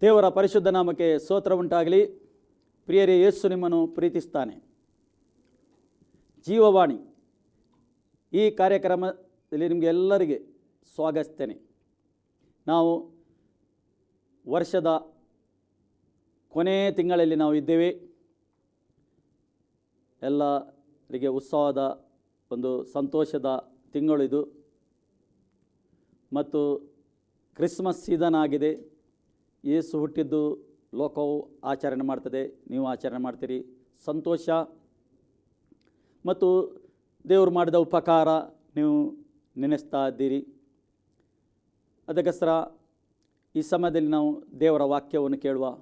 ದೇವರ ಪರಿಶುದ್ಧ ನಾಮಕ್ಕೆ ಸ್ತೋತ್ರ ಉಂಟಾಗಲಿ. ಪ್ರಿಯರೇ, ಯೇಸು ನಿಮ್ಮನ್ನು ಪ್ರೀತಿಸ್ತಾನೆ. ಜೀವವಾಣಿ. ಈ ಕಾರ್ಯಕ್ರಮದಲ್ಲಿ ನಿಮಗೆ ಎಲ್ಲರಿಗೆ ಸ್ವಾಗತಿಸ್ತೇನೆ. ನಾವು ವರ್ಷದ ಕೊನೆಯ ತಿಂಗಳಲ್ಲಿ ನಾವು ಇದ್ದೇವೆ. ಎಲ್ಲರಿಗೆ ಉತ್ಸವದ ಒಂದು ಸಂತೋಷದ ತಿಂಗಳಿದು ಮತ್ತು ಕ್ರಿಸ್ಮಸ್ ಸೀಸನ್ ಆಗಿದೆ. ಯೇಸು ಹುಟ್ಟಿದ್ದು ಲೋಕವು ಆಚರಣೆ ಮಾಡ್ತದೆ, ನೀವು ಆಚರಣೆ ಮಾಡ್ತೀರಿ. ಸಂತೋಷ. ಮತ್ತು ದೇವರು ಮಾಡಿದ ಉಪಕಾರ ನೀವು ನೆನೆಸ್ತಾ ಇದ್ದೀರಿ. ಅದಕ್ಕೋಸ್ಕರ ಈ ಸಮಯದಲ್ಲಿ ನಾವು ದೇವರ ವಾಕ್ಯವನ್ನು ಕೇಳುವ.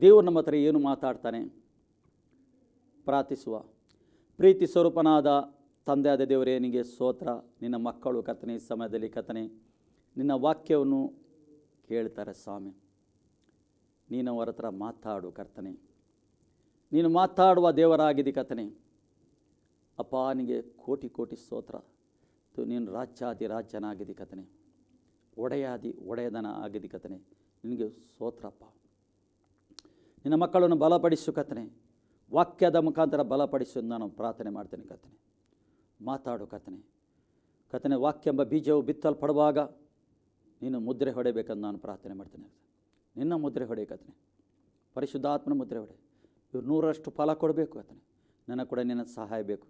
ದೇವರು ನಮ್ಮ ಹತ್ರ ಏನು ಮಾತಾಡ್ತಾನೆ? ಪ್ರಾರ್ಥಿಸುವ. ಪ್ರೀತಿ ಸ್ವರೂಪನಾದ ತಂದೆಯಾದ ದೇವರೇ, ನಿನಗೆ ಸೋತ್ರ ನಿನ್ನ ಮಕ್ಕಳು ಕಥನೆ ಈ ಸಮಯದಲ್ಲಿ ಕಥನೆ ನಿನ್ನ ವಾಕ್ಯವನ್ನು ಕೇಳ್ತಾರೆ, ಸ್ವಾಮಿ, ನೀನು ಅವರ ಹತ್ರ ಮಾತಾಡು ಕರ್ತನೆ. ನೀನು ಮಾತಾಡುವ ದೇವರಾಗಿದೆ ಕರ್ತನೆ. ಅಪ್ಪ, ನಿನಗೆ ಕೋಟಿ ಕೋಟಿ ಸ್ತೋತ್ರ. ನೀನು ರಾಜ್ಯಾದಿ ರಾಜ್ಯನಾಗಿದ್ದಿ ಕತನೆ ಒಡೆಯಾದಿ ಒಡೆಯದನ ಆಗಿದೆ ಕಥನೆ ನಿನಗೆ ಸ್ತೋತ್ರಪ್ಪ ನಿನ್ನ ಮಕ್ಕಳನ್ನು ಬಲಪಡಿಸು ಕತನೆ ವಾಕ್ಯದ ಮುಖಾಂತರ ಬಲಪಡಿಸು ನಾನು ಪ್ರಾರ್ಥನೆ ಮಾಡ್ತೇನೆ ಕತನೆ ಮಾತಾಡು ಕತನೆ ಕತನೆ ವಾಕ್ಯ ಎಂಬ ಬೀಜವು ಬಿತ್ತಲ್ಪಡುವಾಗ ನೀನು ಮುದ್ರೆ ಹೊಡೆಯಬೇಕಂತ ನಾನು ಪ್ರಾರ್ಥನೆ ಮಾಡ್ತೇನೆ. ನಿನ್ನ ಮುದ್ರೆ ಹೊಡೆಯಕತ್ತೆ ಪರಿಶುದ್ಧಾತ್ಮನ ಮುದ್ರೆ ಹೊಡೆ. ಇವ್ರು ನೂರಷ್ಟು ಫಲ ಕೊಡಬೇಕು ಕತನೆ ನನಗೆ ಕೂಡ ನಿನ್ನ ಸಹಾಯ ಬೇಕು.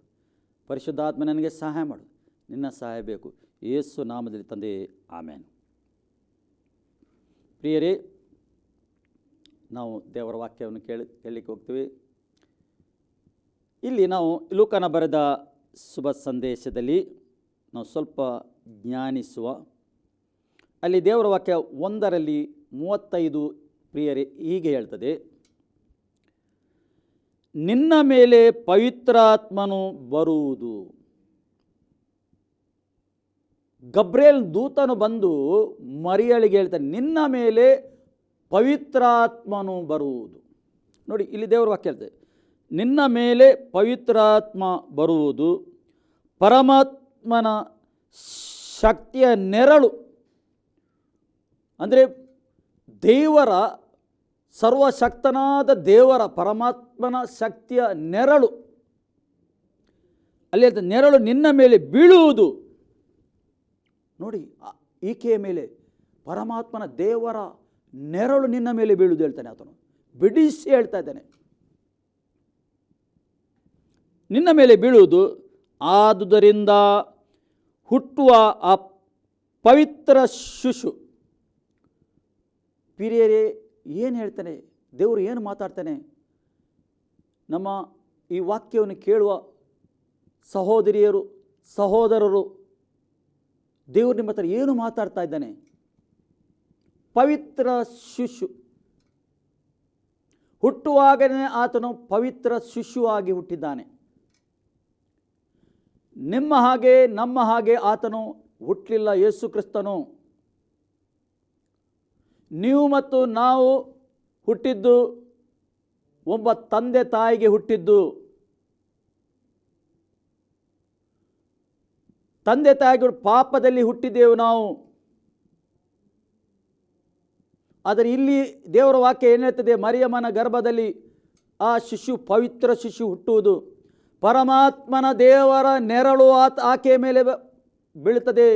ಪರಿಶುದ್ಧಾತ್ಮ ನನಗೆ ಸಹಾಯ ಮಾಡು. ನಿನ್ನ ಸಹಾಯ ಬೇಕು. ಯೇಸು ನಾಮದಲ್ಲಿ ತಂದೆ, ಆಮೇನು. ಪ್ರಿಯರೇ, ನಾವು ದೇವರ ವಾಕ್ಯವನ್ನು ಕೇಳಿ, ಕೇಳಲಿಕ್ಕೆ ಹೋಗ್ತೀವಿ. ಇಲ್ಲಿ ನಾವು ಲೂಕನ ಬರೆದ ಶುಭ ಸಂದೇಶದಲ್ಲಿ ನಾವು ಸ್ವಲ್ಪ ಜ್ಞಾನಿಸುವ ಅಲ್ಲಿ ದೇವರ ವಾಕ್ಯ ಒಂದರಲ್ಲಿ ಮೂವತ್ತೈದು ಪ್ರಿಯರೇ, ಹೀಗೆ ಹೇಳ್ತದೆ. ನಿನ್ನ ಮೇಲೆ ಪವಿತ್ರಾತ್ಮನು ಬರುವುದು. ಗಬ್ರೇಲ್ ದೂತನು ಬಂದು ಮರಿಯಳಿಗೆ ಹೇಳ್ತಾನೆ, ನಿನ್ನ ಮೇಲೆ ಪವಿತ್ರಾತ್ಮನು ಬರುವುದು. ನೋಡಿ, ಇಲ್ಲಿ ದೇವರು ವಾಕ್ಯ ಹೇಳ್ತದೆ ನಿನ್ನ ಮೇಲೆ ಪವಿತ್ರಾತ್ಮ ಬರುವುದು, ಪರಮಾತ್ಮನ ಶಕ್ತಿಯ ನೆರಳು ಅಂದರೆ ದೇವರ ಸರ್ವಶಕ್ತನಾದ ದೇವರ ಪರಮಾತ್ಮನ ಶಕ್ತಿಯ ನೆರಳು. ಅಲ್ಲಿ ನೆರಳು ನಿನ್ನ ಮೇಲೆ ಬೀಳುವುದು. ನೋಡಿ ಈಕೆಯ ಮೇಲೆ ಪರಮಾತ್ಮನ ದೇವರ ನೆರಳು ನಿನ್ನ ಮೇಲೆ ಬೀಳುವುದು ಹೇಳ್ತಾನೆ ಆತನು. ಬಿಡಿಸಿ ಹೇಳ್ತಾ ಇದ್ದಾನೆ. ನಿನ್ನ ಮೇಲೆ ಬೀಳುವುದು ಆದುದರಿಂದ ಹುಟ್ಟುವ ಆ ಪವಿತ್ರ ಶಿಶು. ಪಿರಿಯರೇ ಏನು ಹೇಳ್ತಾನೆ? ದೇವರು ಏನು ಮಾತಾಡ್ತಾನೆ? ನಮ್ಮ ಈ ವಾಕ್ಯವನ್ನು ಕೇಳುವ ಸಹೋದರಿಯರು, ಸಹೋದರರು, ದೇವರು ನಿಮ್ಮ ಹತ್ರ ಏನು ಮಾತಾಡ್ತಾ ಇದ್ದಾನೆ? ಪವಿತ್ರ ಶಿಶು. ಹುಟ್ಟುವಾಗಲೇ ಆತನು ಪವಿತ್ರ ಶಿಶುವಾಗಿ ಹುಟ್ಟಿದ್ದಾನೆ. ನಿಮ್ಮ ಹಾಗೆ, ನಮ್ಮ ಹಾಗೆ ಆತನು ಹುಟ್ಟಲಿಲ್ಲ ಯೇಸು ಕ್ರಿಸ್ತನು ನೀವು ಮತ್ತು ನಾವು ಹುಟ್ಟಿದ್ದು, ಒಬ್ಬ ತಂದೆ ತಾಯಿಗೆ ಹುಟ್ಟಿದ್ದು. ತಂದೆ ತಾಯಿಗಳು ಪಾಪದಲ್ಲಿ ಹುಟ್ಟಿದ್ದೆವು ನಾವು. ಆದರೆ ಇಲ್ಲಿ ದೇವರ ವಾಕ್ಯ ಏನು ಮರಿಯಮ್ಮನ ಗರ್ಭದಲ್ಲಿ ಆ ಶಿಶು, ಪವಿತ್ರ ಶಿಶು ಹುಟ್ಟುವುದು. ಪರಮಾತ್ಮನ ದೇವರ ನೆರಳು ಆತ, ಆಕೆಯ ಮೇಲೆ ಬೀಳ್ತದೆ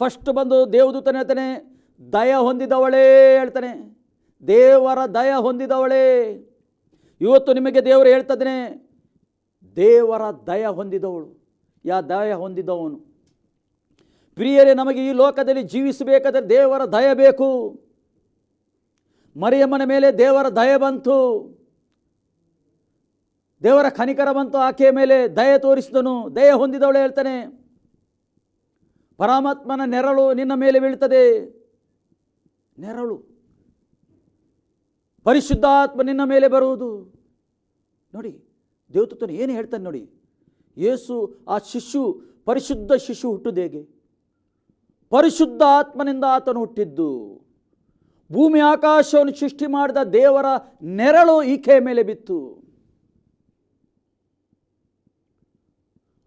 ಫಸ್ಟ್ ಬಂದು ದೇವದೂತನ ಹೇಳ್ತಾನೆ ದಯ ಹೊಂದಿದವಳೇ ಹೇಳ್ತಾನೆ. ದೇವರ ದಯ ಹೊಂದಿದವಳೇ. ಇವತ್ತು ನಿಮಗೆ ದೇವರು ಹೇಳ್ತದನೆ, ದೇವರ ದಯ ಹೊಂದಿದವಳು. ಯಾ ದಯ ಹೊಂದಿದವನು. ಪ್ರಿಯರೇ, ನಮಗೆ ಈ ಲೋಕದಲ್ಲಿ ಜೀವಿಸಬೇಕಾದರೆ ದೇವರ ದಯ ಬೇಕು. ಮರಿಯಮ್ಮನ ಮೇಲೆ ದೇವರ ದಯ ಬಂತು. ದೇವರ ಖನಿಕರ ಬಂತು, ಆಕೆಯ ಮೇಲೆ ದಯ ತೋರಿಸಿದನು. ದಯ ಹೊಂದಿದವಳು ಹೇಳ್ತಾನೆ, ಪರಮಾತ್ಮನ ನೆರಳು ನಿನ್ನ ಮೇಲೆ ಬೀಳ್ತದೆ. ನೆರಳು. ಪರಿಶುದ್ಧಾತ್ಮ ನಿನ್ನ ಮೇಲೆ ಬರುವುದು. ನೋಡಿ ದೇವತನು ಏನು ಹೇಳ್ತಾನೆ ನೋಡಿ? ಯೇಸು ಆ ಶಿಶು, ಪರಿಶುದ್ಧ ಶಿಶು ಹುಟ್ಟುದು ಹೇಗೆ? ಪರಿಶುದ್ಧ ಆತ್ಮನಿಂದ ಆತನು ಹುಟ್ಟಿದ್ದು. ಭೂಮಿ ಆಕಾಶವನ್ನು ಸೃಷ್ಟಿ ಮಾಡಿದ ದೇವರ ನೆರಳು ಈಕೆಯ ಮೇಲೆ ಬಿತ್ತು.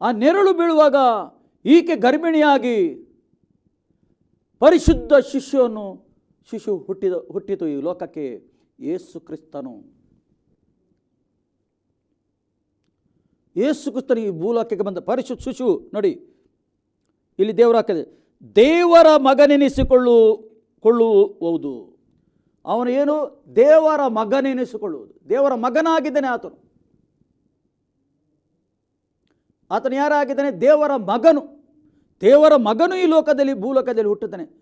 ಆ ನೆರಳು ಬೀಳುವಾಗ ಈಕೆ ಗರ್ಭಿಣಿಯಾಗಿ ಪರಿಶುದ್ಧ ಶಿಷ್ಯವನ್ನು ಶಿಶು ಹುಟ್ಟಿದ, ಹುಟ್ಟಿತು ಈ ಲೋಕಕ್ಕೆ ಏಸು ಕ್ರಿಸ್ತನು. ಏಸು ಕ್ರಿಸ್ತನು ಈ ಭೂಲೋಕಕ್ಕೆ ಬಂದ ಪರಿಶು, ಶಿಶು, ನೋಡಿ, ಇಲ್ಲಿ ದೇವರ ದೇವರ ಮಗನೆನಿಸಿಕೊಳ್ಳು ಕೊಳ್ಳುವುದು ಅವನು ಏನು? ದೇವರ ಮಗನೆನಿಸಿಕೊಳ್ಳುವುದು. ದೇವರ ಮಗನಾಗಿದ್ದಾನೆ ಆತನು. ಆತನು ಯಾರಾಗಿದ್ದಾನೆ? ದೇವರ ಮಗನು. ದೇವರ ಮಗನು ಈ ಲೋಕದಲ್ಲಿ, ಭೂಲೋಕದಲ್ಲಿ ಹುಟ್ಟುತ್ತಾನೆ.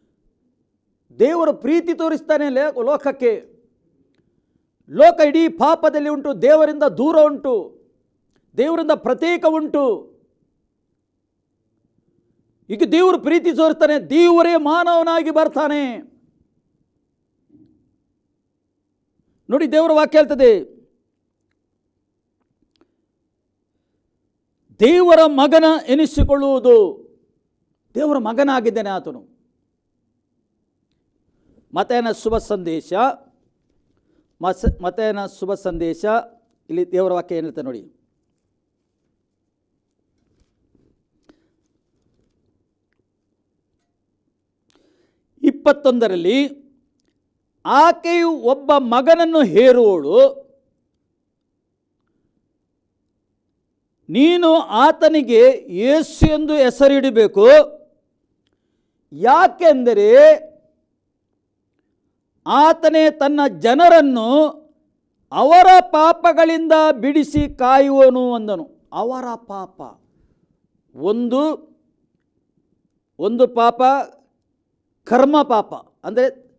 ದೇವರ ಪ್ರೀತಿ ತೋರಿಸ್ತಾನೆ ಲೋಕಕ್ಕೆ. ಲೋಕ ಇಡೀ ಪಾಪದಲ್ಲಿ ಉಂಟು, ದೇವರಿಂದ ದೂರ ಉಂಟು, ದೇವರಿಂದ ಪ್ರತ್ಯೇಕ ಉಂಟು. ಈಗ ದೇವರು ಪ್ರೀತಿ ತೋರಿಸ್ತಾನೆ, ದೇವರೇ ಮಾನವನಾಗಿ ಬರ್ತಾನೆ. ನೋಡಿ ದೇವರ ವಾಕ್ಯ ಹೇಳ್ತದೆ, ದೇವರ ಮಗನ ಎನಿಸಿಕೊಳ್ಳುವುದು, ದೇವರ ಮಗನಾಗಿದ್ದೇನೆ ಆತನು. ಮತೇನ ಶುಭ ಸಂದೇಶ, ಮಸ, ಮತೇನ ಶುಭ ಸಂದೇಶ. ಇಲ್ಲಿ ದೇವರ ವಾಕ್ಯ ಏನಿರುತ್ತೆ ನೋಡಿ. ಇಪ್ಪತ್ತೊಂದರಲ್ಲಿ, ಆಕೆಯು ಒಬ್ಬ ಮಗನನ್ನು ಹೇರುವಳು. ನೀನು ಆತನಿಗೆ ಯೇಸು ಎಂದು ಹೆಸರಿಡಬೇಕು. ಯಾಕೆಂದರೆ ಆತನೇ ತನ್ನ ಜನರನ್ನು ಅವರ ಪಾಪಗಳಿಂದ ಬಿಡಿಸಿ ಕಾಯುವನು ಅಂದನು. ಅವರ ಪಾಪ. ಒಂದು ಒಂದು ಪಾಪ ಕರ್ಮ ಪಾಪ. ಅಂದರೆ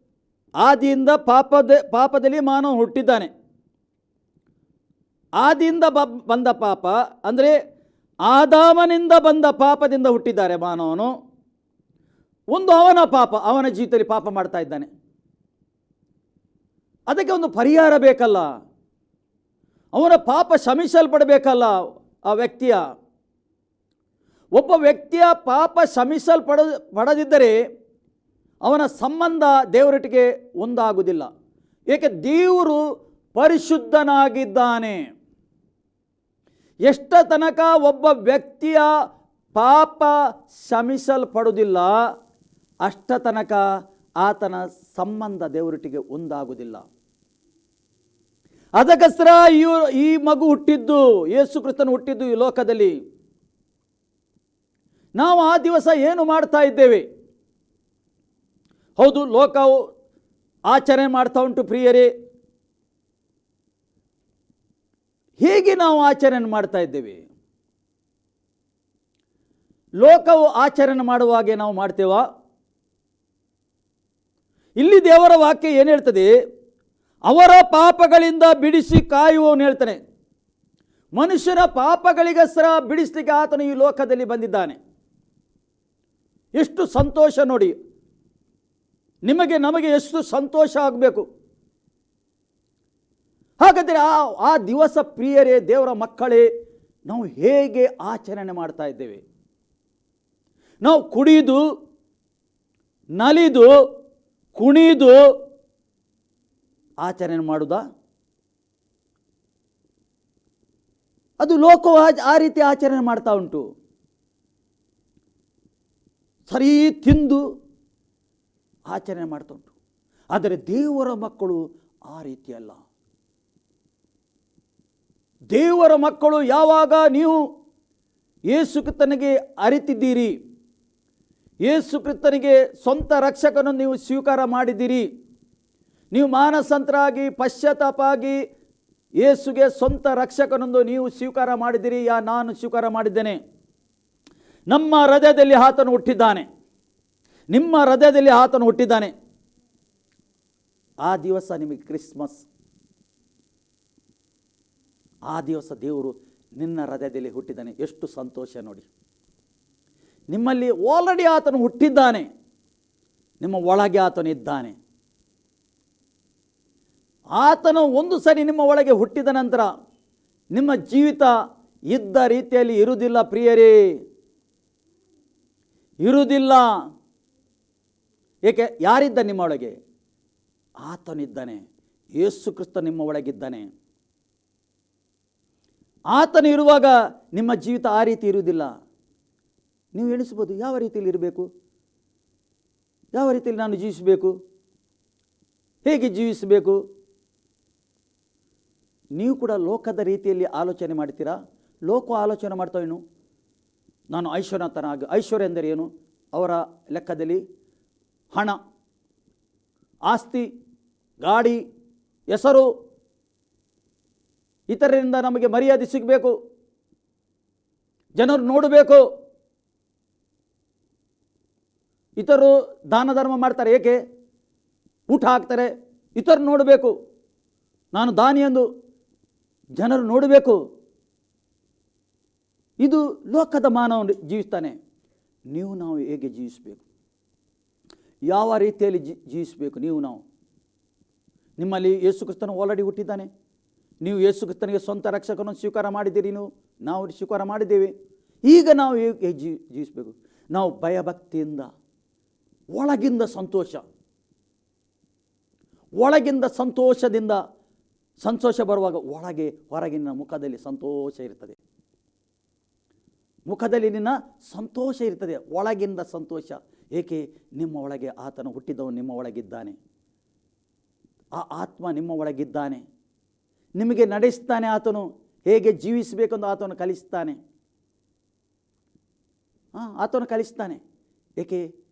ಆದಿಯಿಂದ ಪಾಪದ, ಪಾಪದಲ್ಲಿ ಮಾನವ ಹುಟ್ಟಿದ್ದಾನೆ. ಆದಿಯಿಂದ ಬಂದ ಪಾಪ ಅಂದರೆ ಆದಾಮನಿಂದ ಬಂದ ಪಾಪದಿಂದ ಹುಟ್ಟಿದ್ದಾರೆ ಮಾನವನು. ಒಂದು ಅವನ ಪಾಪ, ಅವನ ಜೀವಿತದಲ್ಲಿ ಪಾಪ ಮಾಡ್ತಾ ಇದ್ದಾನೆ. ಅದಕ್ಕೆ ಒಂದು ಪರಿಹಾರ ಬೇಕಲ್ಲ. ಅವನ ಪಾಪ ಶಮಿಸಲ್ಪಡಬೇಕಲ್ಲ ಆ ವ್ಯಕ್ತಿಯ. ಒಬ್ಬ ವ್ಯಕ್ತಿಯ ಪಾಪ ಶಮಿಸಲ್ಪಡ ಪಡದಿದ್ದರೆ ಅವನ ಸಂಬಂಧ ದೇವರೊಟ್ಟಿಗೆ ಒಂದಾಗುವುದಿಲ್ಲ. ಏಕೆ ದೇವರು ಪರಿಶುದ್ಧನಾಗಿದ್ದಾನೆ. ಎಷ್ಟ ತನಕ ಒಬ್ಬ ವ್ಯಕ್ತಿಯ ಪಾಪ ಶಮಿಸಲ್ಪಡುವುದಿಲ್ಲ ಅಷ್ಟ ತನಕ ಆತನ ಸಂಬಂಧ ದೇವರೊಟ್ಟಿಗೆ ಒಂದಾಗುವುದಿಲ್ಲ. ಅದಕ್ಕೋಸ್ಕರ ಈ ಈ ಮಗು ಹುಟ್ಟಿದ್ದು, ಯೇಸು ಕ್ರಿಸ್ತನು ಹುಟ್ಟಿದ್ದು ಈ ಲೋಕದಲ್ಲಿ. ನಾವು ಆ ದಿವಸ ಏನು ಮಾಡ್ತಾ ಇದ್ದೇವೆ? ಹೌದು, ಲೋಕವು ಆಚರಣೆ ಮಾಡ್ತಾ ಉಂಟು ಪ್ರಿಯರೇ. ಹೇಗೆ ನಾವು ಆಚರಣೆ ಮಾಡ್ತಾ ಇದ್ದೇವೆ? ಲೋಕವು ಆಚರಣೆ ಮಾಡುವಾಗೆ ನಾವು ಮಾಡ್ತೇವಾ? ಇಲ್ಲಿ ದೇವರ ವಾಕ್ಯ ಏನು ಹೇಳ್ತದೆ? ಅವರ ಪಾಪಗಳಿಂದ ಬಿಡಿಸಿ ಕಾಯುವವನು ಹೇಳ್ತಾನೆ, ಮನುಷ್ಯರ ಪಾಪಗಳಿಗೋಸ್ಕರ ಬಿಡಿಸಲಿಕ್ಕೆ ಆತನು ಈ ಲೋಕದಲ್ಲಿ ಬಂದಿದ್ದಾನೆ. ಎಷ್ಟು ಸಂತೋಷ ನೋಡಿ, ನಿಮಗೆ ನಮಗೆ ಎಷ್ಟು ಸಂತೋಷ ಆಗಬೇಕು. ಹಾಗಾದರೆ ಆ ಆ ದಿವಸ ಪ್ರಿಯರೇ, ದೇವರ ಮಕ್ಕಳೇ, ನಾವು ಹೇಗೆ ಆಚರಣೆ ಮಾಡ್ತಾ ಇದ್ದೇವೆ? ನಾವು ಕುಡಿದು, ನಲಿದು, ಕುಣಿದು ಆಚರಣೆ ಮಾಡುವುದಾ ಅದು ಲೋಕವು ಆ- ರೀತಿ ಆಚರಣೆ ಮಾಡ್ತಾ ಉಂಟು. ಸರಿ ತಿಂದು ಆಚರಣೆ ಮಾಡ್ತಾ ಉಂಟು. ಆದರೆ ದೇವರ ಮಕ್ಕಳು ಆ ರೀತಿಯಲ್ಲ ದೇವರ ಮಕ್ಕಳು ಯಾವಾಗ ನೀವು ಯೇಸು ಅರಿತಿದ್ದೀರಿ? ಯೇಸು ಸ್ವಂತ ರಕ್ಷಕನನ್ನು ನೀವು ಸ್ವೀಕಾರ ಮಾಡಿದ್ದೀರಿ? ನೀವು ಮಾನಸಂತರಾಗಿ ಪಶ್ಚಾತ್ತಾಪಾಗಿ ಯೇಸುಗೆ ಸ್ವಂತ ರಕ್ಷಕನೊಂದು ನೀವು ಸ್ವೀಕಾರ ಮಾಡಿದ್ದೀರಿ, ಯಾ ನಾನು ಸ್ವೀಕಾರ ಮಾಡಿದ್ದೇನೆ. ನಮ್ಮ ಹೃದಯದಲ್ಲಿ ಆತನು ಹುಟ್ಟಿದ್ದಾನೆ. ನಿಮ್ಮ ಹೃದಯದಲ್ಲಿ ಆತನು ಹುಟ್ಟಿದ್ದಾನೆ. ಆ ದಿವಸ ನಿಮಗೆ ಕ್ರಿಸ್ಮಸ್. ಆ ದಿವಸ ದೇವರು ನಿನ್ನ ಹೃದಯದಲ್ಲಿ ಹುಟ್ಟಿದ್ದಾನೆ. ಎಷ್ಟು ಸಂತೋಷ ನೋಡಿ. ನಿಮ್ಮಲ್ಲಿ ಆಲ್ರೆಡಿ ಆತನು ಹುಟ್ಟಿದ್ದಾನೆ. ನಿಮ್ಮ ಒಳಗೆ ಆತನು ಇದ್ದಾನೆ. ಆತನು ಒಂದು ಸರಿ ನಿಮ್ಮ ಒಳಗೆ ಹುಟ್ಟಿದ ನಂತರ ನಿಮ್ಮ ಜೀವಿತ ಇದ್ದ ರೀತಿಯಲ್ಲಿ ಇರುವುದಿಲ್ಲ ಪ್ರಿಯರೇ. ಇರುವುದಿಲ್ಲ. ಏಕೆ? ಯಾರಿದ್ದ ನಿಮ್ಮ ಒಳಗೆ? ಆತನಿದ್ದಾನೆ. ಯೇಸು ಕ್ರಿಸ್ತ ನಿಮ್ಮ ಒಳಗಿದ್ದಾನೆ. ಆತನು ಇರುವಾಗ ನಿಮ್ಮ ಜೀವಿತ ಆ ರೀತಿ ಇರುವುದಿಲ್ಲ. ನೀವು ಎಣಿಸ್ಬೋದು ಯಾವ ರೀತಿಯಲ್ಲಿ ಇರಬೇಕು? ಯಾವ ರೀತಿಯಲ್ಲಿ ನಾನು ಜೀವಿಸಬೇಕು? ಹೇಗೆ ಜೀವಿಸಬೇಕು? ನೀವು ಕೂಡ ಲೋಕದ ರೀತಿಯಲ್ಲಿ ಆಲೋಚನೆ ಮಾಡ್ತೀರಾ? ಲೋಕ ಆಲೋಚನೆ ಮಾಡ್ತಾವೇನು ನಾನು ಐಶ್ವರ್ಯತನಾಗಿ ಐಶ್ವರ್ಯ ಎಂದರೆ ಏನು? ಅವರ ಲೆಕ್ಕದಲ್ಲಿ ಹಣ, ಆಸ್ತಿ, ಗಾಡಿ, ಹೆಸರು, ಇತರರಿಂದ ನಮಗೆ ಮರ್ಯಾದೆ ಸಿಗಬೇಕು. ಜನರು ನೋಡಬೇಕು. ಇತರರು ದಾನ ಧರ್ಮ ಮಾಡ್ತಾರೆ ಏಕೆ? ಊಟ ಹಾಕ್ತಾರೆ. ಇತರರು ನೋಡಬೇಕು. ನಾನು ದಾನಿ ಎಂದು ಜನರು ನೋಡಬೇಕು. ಇದು ಲೋಕದ ಮಾನವನು ಜೀವಿಸ್ತಾನೆ. ನೀವು ನಾವು ಹೇಗೆ ಜೀವಿಸಬೇಕು? ಯಾವ ರೀತಿಯಲ್ಲಿ ಜೀವಿಸಬೇಕು ನೀವು ನಾವು? ನಿಮ್ಮಲ್ಲಿ ಯೇಸು ಕ್ರಿಸ್ತನು ಆಲ್ರೆಡಿ ಹುಟ್ಟಿದ್ದಾನೆ. ನೀವು ಯೇಸು ಕ್ರಿಸ್ತನಿಗೆ ಸ್ವಂತ ರಕ್ಷಕನನ್ನು ಸ್ವೀಕಾರ ಮಾಡಿದ್ದೀರಿ ನೀವು? ನಾವು ಸ್ವೀಕಾರ ಮಾಡಿದ್ದೇವೆ. ಈಗ ನಾವು ಹೇಗೆ ಜೀ, ಜೀವಿಸಬೇಕು? ನಾವು ಭಯಭಕ್ತಿಯಿಂದ, ಒಳಗಿಂದ ಸಂತೋಷ. ಒಳಗಿಂದ ಸಂತೋಷದಿಂದ ಸಂತೋಷ ಬರುವಾಗ ಒಳಗೆ ಹೊರಗಿನ ಮುಖದಲ್ಲಿ ಸಂತೋಷ ಇರ್ತದೆ. ಮುಖದಲ್ಲಿ ನಿನ್ನ ಸಂತೋಷ ಇರ್ತದೆ. ಒಳಗಿಂದ ಸಂತೋಷ. ಏಕೆ? ನಿಮ್ಮ ಒಳಗೆ ಆತನು ಹುಟ್ಟಿದವನು ನಿಮ್ಮ ಒಳಗಿದ್ದಾನೆ. ಆ ಆತ್ಮ ನಿಮ್ಮ ಒಳಗಿದ್ದಾನೆ. ನಿಮಗೆ ನಡೆಸ್ತಾನೆ ಆತನು. ಹೇಗೆ ಜೀವಿಸಬೇಕೆಂದು ಆತನು ಕಲಿಸ್ತಾನೆ. ಹಾಂ ಆತನು ಕಲಿಸ್ತಾನೆ. ಏಕೆ?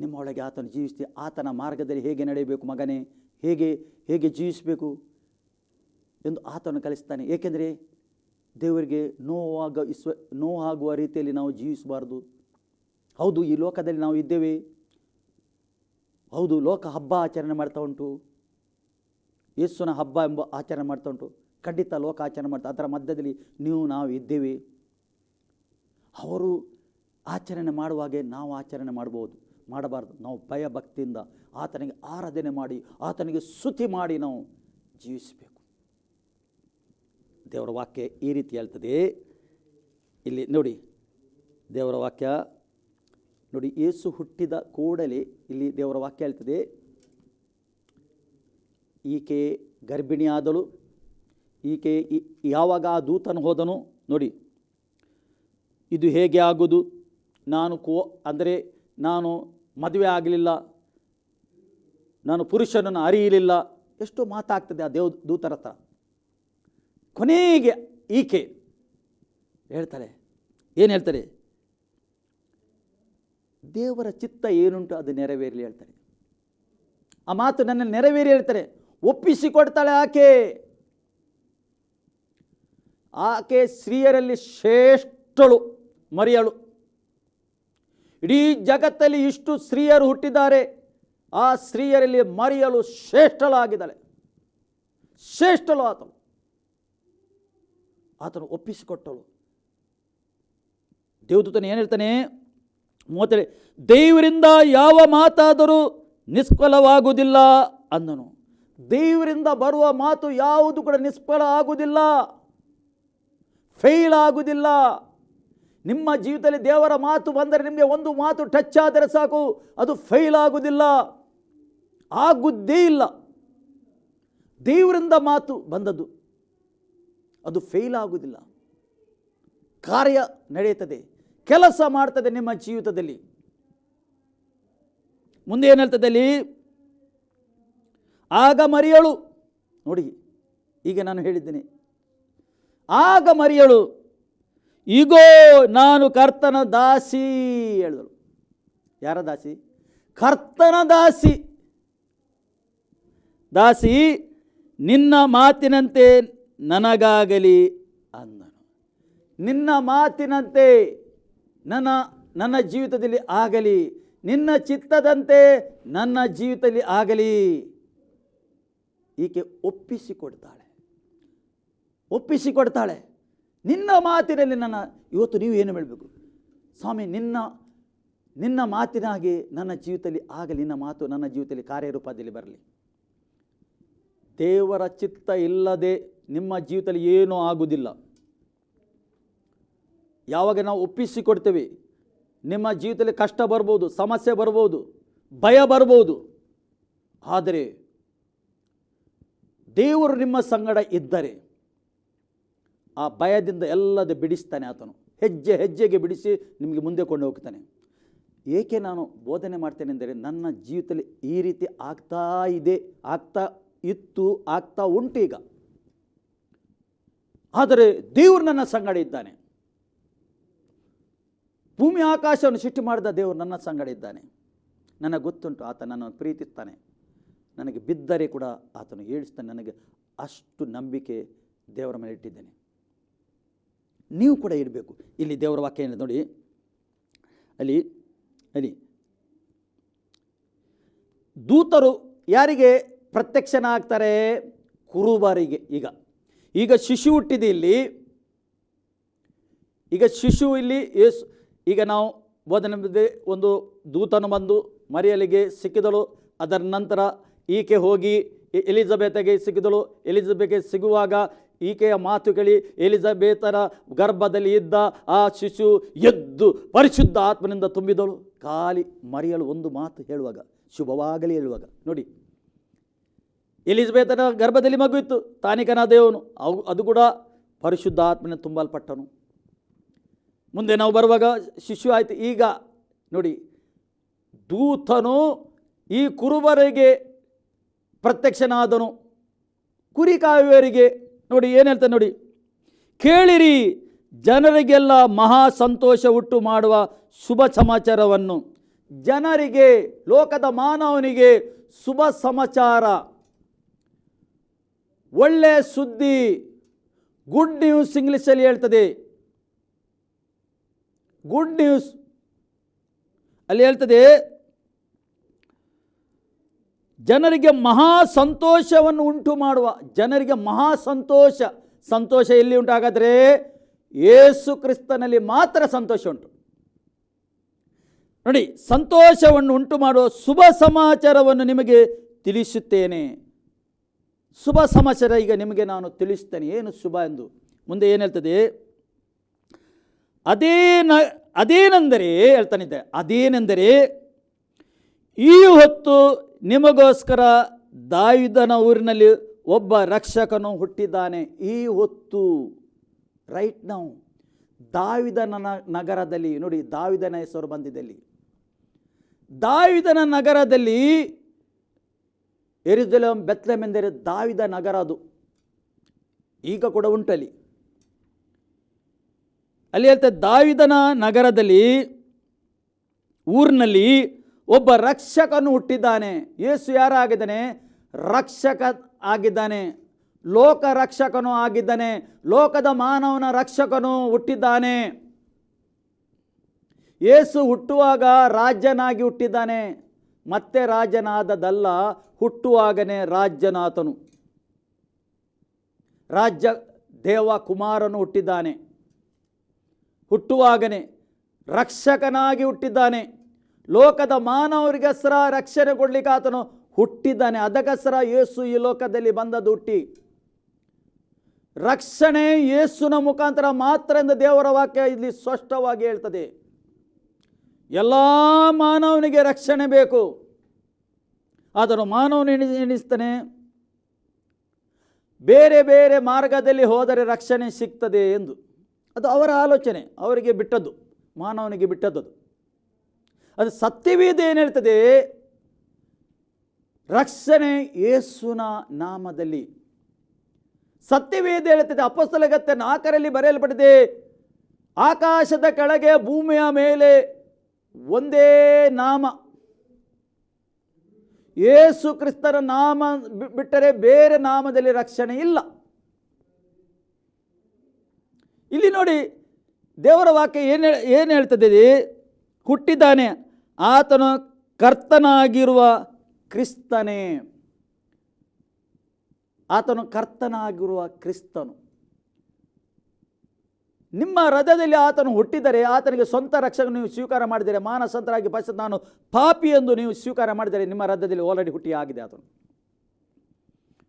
ನಿಮ್ಮ ಒಳಗೆ ಆತನು ಜೀವಿಸ್ತೀವಿ ಆತನ ಮಾರ್ಗದಲ್ಲಿ ಹೇಗೆ ನಡೆಯಬೇಕು ಮಗನೇ? ಹೇಗೆ ಹೇಗೆ ಜೀವಿಸಬೇಕು? ಎಂದು ಆತನು ಕಲಿಸ್ತಾನೆ ಏಕೆಂದರೆ ದೇವರಿಗೆ ನೋವಾಗ ಇಸ್ವ, ನೋವಾಗುವ ರೀತಿಯಲ್ಲಿ ನಾವು ಜೀವಿಸಬಾರ್ದು. ಹೌದು, ಈ ಲೋಕದಲ್ಲಿ ನಾವು ಇದ್ದೇವೆ. ಹೌದು, ಲೋಕ ಹಬ್ಬ ಆಚರಣೆ ಮಾಡ್ತಾ ಉಂಟು. ಯೇಸುನ ಹಬ್ಬ ಎಂಬ ಆಚರಣೆ ಮಾಡ್ತಾ ಉಂಟು. ಖಂಡಿತ ಲೋಕ ಆಚರಣೆ ಮಾಡ್ತಾ, ಅದರ ಮಧ್ಯದಲ್ಲಿ ನೀವು, ನಾವು ಇದ್ದೇವೆ. ಅವರು ಆಚರಣೆ ಮಾಡುವಾಗೆ ನಾವು ಆಚರಣೆ ಮಾಡ್ಬೋದು ಮಾಡಬಾರ್ದು. ನಾವು ಭಯ ಭಕ್ತಿಯಿಂದ ಆತನಿಗೆ ಆರಾಧನೆ ಮಾಡಿ, ಆತನಿಗೆ ಸ್ತುತಿ ಮಾಡಿ ನಾವು ಜೀವಿಸಬೇಕು. ದೇವರ ವಾಕ್ಯ ಈ ರೀತಿ ಹೇಳ್ತದೆ. ಇಲ್ಲಿ ನೋಡಿ, ದೇವರ ವಾಕ್ಯ, ನೋಡಿ, ಏಸು ಹುಟ್ಟಿದ ಕೂಡಲೇ ಇಲ್ಲಿ ದೇವರ ವಾಕ್ಯ ಹೇಳ್ತದೆ. ಈಕೆ ಗರ್ಭಿಣಿಯಾದಳು, ಈಕೆ ಯಾವಾಗ ಆ ದೂತನು ಹೋದನು ನೋಡಿ. ಇದು ಹೇಗೆ ಆಗೋದು? ನಾನು ಕೋ, ಅಂದರೆ ನಾನು ಮದುವೆ ಆಗಲಿಲ್ಲ, ನಾನು ಪುರುಷನನ್ನು ಅರಿಯಲಿಲ್ಲ, ಎಷ್ಟು ಮಾತಾಗ್ತದೆ ಆ ದೇವ್, ದೂತರ ಹತ್ರ. ಕೊನೆಗೆ ಈಕೆ ಹೇಳ್ತಾಳೆ, ಏನು ಹೇಳ್ತಾರೆ? ದೇವರ ಚಿತ್ತ ಏನುಂಟು ಅದು ನೆರವೇರಲಿ ಹೇಳ್ತಾರೆ ಆ ಮಾತು ನನ್ನ ನೆರವೇರಿ ಹೇಳ್ತಾರೆ ಒಪ್ಪಿಸಿಕೊಡ್ತಾಳೆ ಆಕೆ. ಆಕೆ ಸ್ತ್ರೀಯರಲ್ಲಿ ಶ್ರೇಷ್ಠಳು, ಮರಿಯಳು. ಇಡೀ ಜಗತ್ತಲ್ಲಿ ಇಷ್ಟು ಸ್ತ್ರೀಯರು ಹುಟ್ಟಿದ್ದಾರೆ, ಆ ಸ್ತ್ರೀಯರಲ್ಲಿ ಮರಿಯಲು ಶ್ರೇಷ್ಠಳಾಗಿದ್ದಾಳೆ. ಶ್ರೇಷ್ಠಳು ಆತನು ಆತನು ಒಪ್ಪಿಸಿಕೊಟ್ಟಳು. ದೇವದೂತನು ಏನು ಹೇಳ್ತಾನೆ ಮೂವತ್ತೇಳು, ದೇವರಿಂದ ಯಾವ ಮಾತಾದರೂ ನಿಷ್ಫಲವಾಗುವುದಿಲ್ಲ ಅಂದನು ದೇವರಿಂದ ಬರುವ ಮಾತು ಯಾವುದು ಕೂಡ ನಿಷ್ಫಲ ಆಗುವುದಿಲ್ಲ. ಫೇಲ್ ಆಗುವುದಿಲ್ಲ. ನಿಮ್ಮ ಜೀವಿತದಲ್ಲಿ ದೇವರ ಮಾತು ಬಂದರೆ ನಿಮಗೆ ಒಂದು ಮಾತು ಟಚ್ ಆದರೆ ಸಾಕು, ಅದು ಫೇಲ್ ಆಗುವುದಿಲ್ಲ. ಆಗುವುದೇ ಇಲ್ಲ. ದೇವರಿಂದ ಮಾತು ಬಂದದ್ದು. ಅದು ಫೇಲ್ ಆಗುವುದಿಲ್ಲ. ಕಾರ್ಯ ನಡೆಯುತ್ತದೆ, ಕೆಲಸ ಮಾಡ್ತದೆ ನಿಮ್ಮ ಜೀವಿತದಲ್ಲಿ. ಮುಂದೆ ಏನು ಹೇಳ್ತದೆ ಅಲ್ಲಿ? ಆಗ ಮರಿಯಳು. ನೋಡಿ, ಈಗ ನಾನು ಹೇಳಿದ್ದೇನೆ. ಆಗ ಮರಿಯಳು ಈಗೋ ನಾನು ಕರ್ತನ ದಾಸಿ ಹೇಳಿದಳು. ಯಾರ ದಾಸಿ? ಕರ್ತನ ದಾಸಿ. ದಾಸಿ, ನಿನ್ನ ಮಾತಿನಂತೆ ನನಗಾಗಲಿ ಅಂದನು. ನಿನ್ನ ಮಾತಿನಂತೆ ನನ್ನ ನನ್ನ ಜೀವಿತದಲ್ಲಿ ಆಗಲಿ, ನಿನ್ನ ಚಿತ್ತದಂತೆ ನನ್ನ ಜೀವಿತದಲ್ಲಿ ಆಗಲಿ ಈಕೆ ಒಪ್ಪಿಸಿಕೊಡ್ತಾಳೆ. ಒಪ್ಪಿಸಿಕೊಡ್ತಾಳೆ. ನಿನ್ನ ಮಾತಿನಲ್ಲಿ ನನ್ನ, ಇವತ್ತು ನೀವು ಏನು ಹೇಳಬೇಕು? ಸ್ವಾಮಿ, ನಿನ್ನ ನಿನ್ನ ಮಾತಿನಾಗಿ ನನ್ನ ಜೀವಿತದಲ್ಲಿ ಆಗಲಿ, ನಿನ್ನ ಮಾತು ನನ್ನ ಜೀವಿತದಲ್ಲಿ ಕಾರ್ಯರೂಪದಲ್ಲಿ ಬರಲಿ. ದೇವರ ಚಿತ್ತ ಇಲ್ಲದೆ ನಿಮ್ಮ ಜೀವಿತದಲ್ಲಿ ಏನೂ ಆಗುವುದಿಲ್ಲ ಯಾವಾಗ ನಾವು ಒಪ್ಪಿಸಿಕೊಡ್ತೇವೆ, ನಿಮ್ಮ ಜೀವಿತದಲ್ಲಿ ಕಷ್ಟ ಬರ್ಬೋದು, ಸಮಸ್ಯೆ ಬರ್ಬೋದು, ಭಯ ಬರ್ಬೋದು. ಆದರೆ ದೇವರು ನಿಮ್ಮ ಸಂಗಡ ಇದ್ದರೆ ಆ ಭಯದಿಂದ ಎಲ್ಲದ ಬಿಡಿಸ್ತಾನೆ ಆತನು. ಹೆಜ್ಜೆ ಹೆಜ್ಜೆಗೆ ಬಿಡಿಸಿ ನಿಮಗೆ ಮುಂದೆ ಕೊಂಡು ಹೋಗ್ತಾನೆ. ಏಕೆ ನಾನು ಬೋಧನೆ ಮಾಡ್ತೇನೆ ಅಂದರೆ ನನ್ನ ಜೀವಿತದಲ್ಲಿ ಈ ರೀತಿ ಆಗ್ತಾ ಇದೆ, ಆಗ್ತಾ ಇತ್ತು, ಆಗ್ತಾ ಉಂಟು ಈಗ. ಆದರೆ ದೇವರು ನನ್ನ ಸಂಗಡ ಇದ್ದಾನೆ. ಭೂಮಿ ಆಕಾಶವನ್ನು ಸೃಷ್ಟಿ ಮಾಡಿದ ದೇವರು ನನ್ನ ಸಂಗಡ ಇದ್ದಾನೆ. ನನಗೆ ಗೊತ್ತುಂಟು, ಆತ ನನ್ನನ್ನು ಪ್ರೀತಿಸ್ತಾನೆ. ನನಗೆ ಬಿದ್ದರೆ ಕೂಡ ಆತನು ಏಳಿಸ್ತಾನೆ. ನನಗೆ ಅಷ್ಟು ನಂಬಿಕೆ ದೇವರ ಮೇಲೆ ಇಟ್ಟಿದ್ದೇನೆ. ನೀವು ಕೂಡ ಇಡಬೇಕು ಇಲ್ಲಿ ದೇವರ ವಾಕ್ಯ ಏನಿದೆ ನೋಡಿ. ಅಲ್ಲಿ ಅಲ್ಲಿ. ದೂತರು ಯಾರಿಗೆ ಪ್ರತ್ಯಕ್ಷನಾಗ್ತಾರೆ? ಕುರುಬರಿಗೆ. ಈಗ ಈಗ ಶಿಶು ಹುಟ್ಟಿದೆ ಇಲ್ಲಿ, ಈಗ ಶಿಶು ಇಲ್ಲಿ ಏಸು ಈಗ ನಾವು ಬೋಧನೆ ಒಂದು ದೂತನು ಬಂದು ಮರಿಯಲಿಗೆ ಸಿಕ್ಕಿದಳು. ಅದರ ನಂತರ ಈಕೆ ಹೋಗಿ ಎಲಿಜಬೆತ್ಗೆ ಸಿಕ್ಕಿದಳು. ಎಲಿಜಬೆತ್ಗೆ ಸಿಗುವಾಗ ಈಕೆಯ ಮಾತು ಕೇಳಿ, ಎಲಿಜಬೆತರ ಗರ್ಭದಲ್ಲಿ ಇದ್ದ ಆ ಶಿಶು ಎದ್ದು ಪರಿಶುದ್ಧ ಆತ್ಮನಿಂದ ತುಂಬಿದಳು. ಖಾಲಿ ಮರೆಯಲು ಒಂದು ಮಾತು ಹೇಳುವಾಗ, ಶುಭವಾಗಲಿ ಹೇಳುವಾಗ. ನೋಡಿ ಎಲಿಜಬೆತನ ಗರ್ಭದಲ್ಲಿ ಮಗು ಇತ್ತು. ತಾನಿಕನ ದೇವನು. ಅವು, ಅದು ಕೂಡ ಪರಿಶುದ್ಧ ಆತ್ಮನ ತುಂಬಲ್ಪಟ್ಟನು. ಮುಂದೆ ನಾವು ಬರುವಾಗ ಶಿಶು ಆಯಿತು. ಈಗ ನೋಡಿ, ದೂತನು ಈ ಕುರುಬರಿಗೆ ಪ್ರತ್ಯಕ್ಷನಾದನು. ಕುರಿ ಕಾವ್ಯರಿಗೆ ನೋಡಿ ಏನು ಹೇಳ್ತಾನೆ ನೋಡಿ, ಕೇಳಿರಿ, ಜನರಿಗೆಲ್ಲ ಮಹಾ ಸಂತೋಷ ಉಂಟು ಮಾಡುವ ಶುಭ ಸಮಾಚಾರವನ್ನು. ಜನರಿಗೆ, ಲೋಕದ ಮಾನವನಿಗೆ ಶುಭ ಸಮಾಚಾರ. ಒಳ್ಳೆ ಸುದ್ದಿ ಗುಡ್ ನ್ಯೂಸ್ ಇಂಗ್ಲೀಷಲ್ಲಿ ಹೇಳ್ತದೆ. ಗುಡ್ ನ್ಯೂಸ್ ಅಲ್ಲಿ ಹೇಳ್ತದೆ, ಜನರಿಗೆ ಮಹಾ ಸಂತೋಷವನ್ನು ಉಂಟು ಮಾಡುವ, ಜನರಿಗೆ ಮಹಾ ಸಂತೋಷ ಸಂತೋಷ ಎಲ್ಲಿ ಉಂಟಾಗಾದರೆ ಏಸು ಕ್ರಿಸ್ತನಲ್ಲಿ ಮಾತ್ರ ಸಂತೋಷ ಉಂಟು. ನೋಡಿ, ಸಂತೋಷವನ್ನು ಉಂಟು ಮಾಡುವ ಶುಭ ಸಮಾಚಾರವನ್ನು ನಿಮಗೆ ತಿಳಿಸುತ್ತೇನೆ. ಶುಭ ಸಮಾಚಾರ ಈಗ ನಿಮಗೆ ನಾನು ತಿಳಿಸ್ತೇನೆ. ಏನು ಶುಭ ಎಂದು? ಮುಂದೆ ಏನು ಹೇಳ್ತದೆ? ಅದೇನ ಅದೇನೆಂದರೆ, ಹೇಳ್ತಾನಿದ್ದೆ. ಅದೇನೆಂದರೆ, ಈ ಹೊತ್ತು ನಿಮಗೋಸ್ಕರ ದಾವಿದನ ಊರಿನಲ್ಲಿ ಒಬ್ಬ ರಕ್ಷಕನು ಹುಟ್ಟಿದ್ದಾನೆ. ಈ ಹೊತ್ತು ರೈಟ್ ನಾವು ದಾವಿದನ ನಗರದಲ್ಲಿ, ನೋಡಿ, ದಾವಿದನ ಹೆಸರು ಬಂದಿದ್ದಲ್ಲಿ ದಾವಿದನ ನಗರದಲ್ಲಿ ಎರಿಜಲಂ ಬೆತ್ಲೆಮ್ ಎಂದರೆ ದಾವಿದ ನಗರ ಅದು. ಈಗ ಕೂಡ ಉಂಟಲ್ಲಿ. ಅಲ್ಲಿ ಹೇಳ್ತಾರೆ ದಾವಿದನ ನಗರದಲ್ಲಿ, ಊರಿನಲ್ಲಿ ಒಬ್ಬ ರಕ್ಷಕನು ಹುಟ್ಟಿದ್ದಾನೆ. ಯೇಸು ಯಾರಾಗಿದ್ದಾನೆ ರಕ್ಷಕ ಆಗಿದ್ದಾನೆ. ಲೋಕ ರಕ್ಷಕನು ಆಗಿದ್ದಾನೆ. ಲೋಕದ ಮಾನವನ ರಕ್ಷಕನು ಹುಟ್ಟಿದ್ದಾನೆ. ಏಸು ಹುಟ್ಟುವಾಗ ರಾಜ್ಯನಾಗಿ ಹುಟ್ಟಿದ್ದಾನೆ. ಮತ್ತೆ ರಾಜನಾದದಲ್ಲ ಹುಟ್ಟುವಾಗನೇ ರಾಜ್ಯನಾಥನು. ರಾಜ್ಯ ದೇವ ಕುಮಾರನು ಹುಟ್ಟಿದ್ದಾನೆ. ಹುಟ್ಟುವಾಗನೇ ರಕ್ಷಕನಾಗಿ ಹುಟ್ಟಿದ್ದಾನೆ. ಲೋಕದ ಮಾನವರಿಗೋಸ್ಕರ ರಕ್ಷಣೆ ಕೊಡ್ಲಿಕ್ಕೆ ಆತನು ಹುಟ್ಟಿದ್ದಾನೆ. ಅದಕ್ಕೋಸ್ಕರ ಯೇಸು ಈ ಲೋಕದಲ್ಲಿ ಬಂದದ್ದು ಹುಟ್ಟಿ. ರಕ್ಷಣೆ ಯೇಸುನ ಮುಖಾಂತರ ಮಾತ್ರ ಎಂದು ದೇವರ ವಾಕ್ಯ ಇಲ್ಲಿ ಸ್ಪಷ್ಟವಾಗಿ ಹೇಳ್ತದೆ. ಎಲ್ಲ ಮಾನವನಿಗೆ ರಕ್ಷಣೆ ಬೇಕು. ಆದರೂ ಮಾನವನು ಎಣಿ ಎಣಿಸ್ತಾನೆ, ಬೇರೆ ಬೇರೆ ಮಾರ್ಗದಲ್ಲಿ ಹೋದರೆ ರಕ್ಷಣೆ ಸಿಗ್ತದೆ ಎಂದು. ಅದು ಅವರ ಆಲೋಚನೆ, ಅವರಿಗೆ ಬಿಟ್ಟದ್ದು, ಮಾನವನಿಗೆ ಬಿಟ್ಟದ್ದು. ಅದು. ಅದು ಸತ್ಯವೇದ ಏನು ಹೇಳ್ತದೆ ರಕ್ಷಣೆ ಯೇಸುನ ನಾಮದಲ್ಲಿ. ಸತ್ಯವೇದ ಹೇಳ್ತದೆ ಅಪಸ್ತಲಗತ್ತೆ ನಾಲ್ಕರಲ್ಲಿ ಬರೆಯಲ್ಪಟ್ಟಿದೆ, ಆಕಾಶದ ಕೆಳಗೆ ಭೂಮಿಯ ಮೇಲೆ ಒಂದೇ ನಾಮ. ಏಸು ಕ್ರಿಸ್ತನ ನಾಮ ಬಿಟ್ಟರೆ ಬೇರೆ ನಾಮದಲ್ಲಿ ರಕ್ಷಣೆ ಇಲ್ಲ. ಇಲ್ಲಿ ನೋಡಿ, ದೇವರ ವಾಕ್ಯ ಏನು ಏನು ಹೇಳ್ತದೆ ಹುಟ್ಟಿದ್ದಾನೆ, ಆತನು ಕರ್ತನಾಗಿರುವ ಕ್ರಿಸ್ತನೇ. ಆತನು ಕರ್ತನಾಗಿರುವ ಕ್ರಿಸ್ತನು. ನಿಮ್ಮ ಹೃದಯದಲ್ಲಿ ಆತನು ಹುಟ್ಟಿದರೆ ಆತನಿಗೆ ಸ್ವಂತ ರಕ್ಷಕ ನೀವು ಸ್ವೀಕಾರ ಮಾಡಿದರೆ ಮಾನಸಂತರಾಗಿ ಪಶ್ಚಾತ್ ನಾನು ಪಾಪಿ ಎಂದು ನೀವು ಸ್ವೀಕಾರ ಮಾಡಿದರೆ ನಿಮ್ಮ ಹೃದಯದಲ್ಲಿ ಆಲ್ರೆಡಿ ಹುಟ್ಟಿ ಆಗಿದೆ ಆತನು.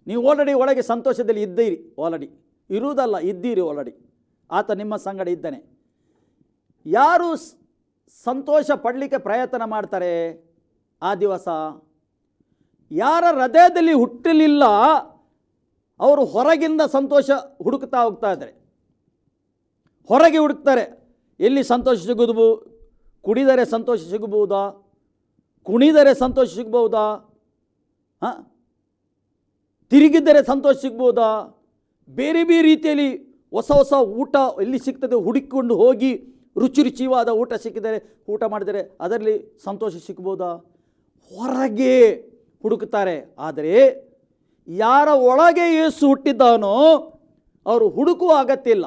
ನೀವು ಆಲ್ರೆಡಿ ಒಳಗೆ ಸಂತೋಷದಲ್ಲಿ ಇದ್ದೀರಿ ಆಲ್ರೆಡಿ ಇರುವುದಲ್ಲ, ಇದ್ದೀರಿ ಆಲ್ರೆಡಿ ಆತ ನಿಮ್ಮ ಸಂಗಡ ಇದ್ದಾನೆ. ಯಾರು ಸಂತೋಷ ಪಡಲಿಕ್ಕೆ ಪ್ರಯತ್ನ ಮಾಡ್ತಾರೆ ಆ ದಿವಸ? ಯಾರ ಹೃದಯದಲ್ಲಿ ಹುಟ್ಟಲಿಲ್ಲ, ಅವರು ಹೊರಗಿಂದ ಸಂತೋಷ ಹುಡುಕ್ತಾ ಹೋಗ್ತಾ ಇದ್ದಾರೆ. ಹೊರಗೆ ಹುಡುಕ್ತಾರೆ. ಎಲ್ಲಿ ಸಂತೋಷ ಸಿಗೋದು? ಕುಡಿದರೆ ಸಂತೋಷ ಸಿಗಬಹುದಾ? ಕುಣಿದರೆ ಸಂತೋಷ ಸಿಗ್ಬೋದಾ ಹಾಂ? ತಿರುಗಿದ್ದರೆ ಸಂತೋಷ ಸಿಗ್ಬೋದಾ ಬೇರೆ ಬೇರೆ ರೀತಿಯಲ್ಲಿ ಹೊಸ ಹೊಸ ಊಟ ಎಲ್ಲಿ ಸಿಗ್ತದೆ? ಹುಡುಕಿಕೊಂಡು ಹೋಗಿ ರುಚಿ ರುಚಿವಾದ ಊಟ ಸಿಕ್ಕಿದರೆ, ಊಟ ಮಾಡಿದರೆ ಅದರಲ್ಲಿ ಸಂತೋಷ ಸಿಗ್ಬೋದಾ ಹೊರಗೆ ಹುಡುಕ್ತಾರೆ. ಆದರೆ ಯಾರ ಒಳಗೆ ಏಸು ಹುಟ್ಟಿದ್ದಾನೋ, ಅವರು ಹುಡುಕುವ ಅಗತ್ಯ ಇಲ್ಲ.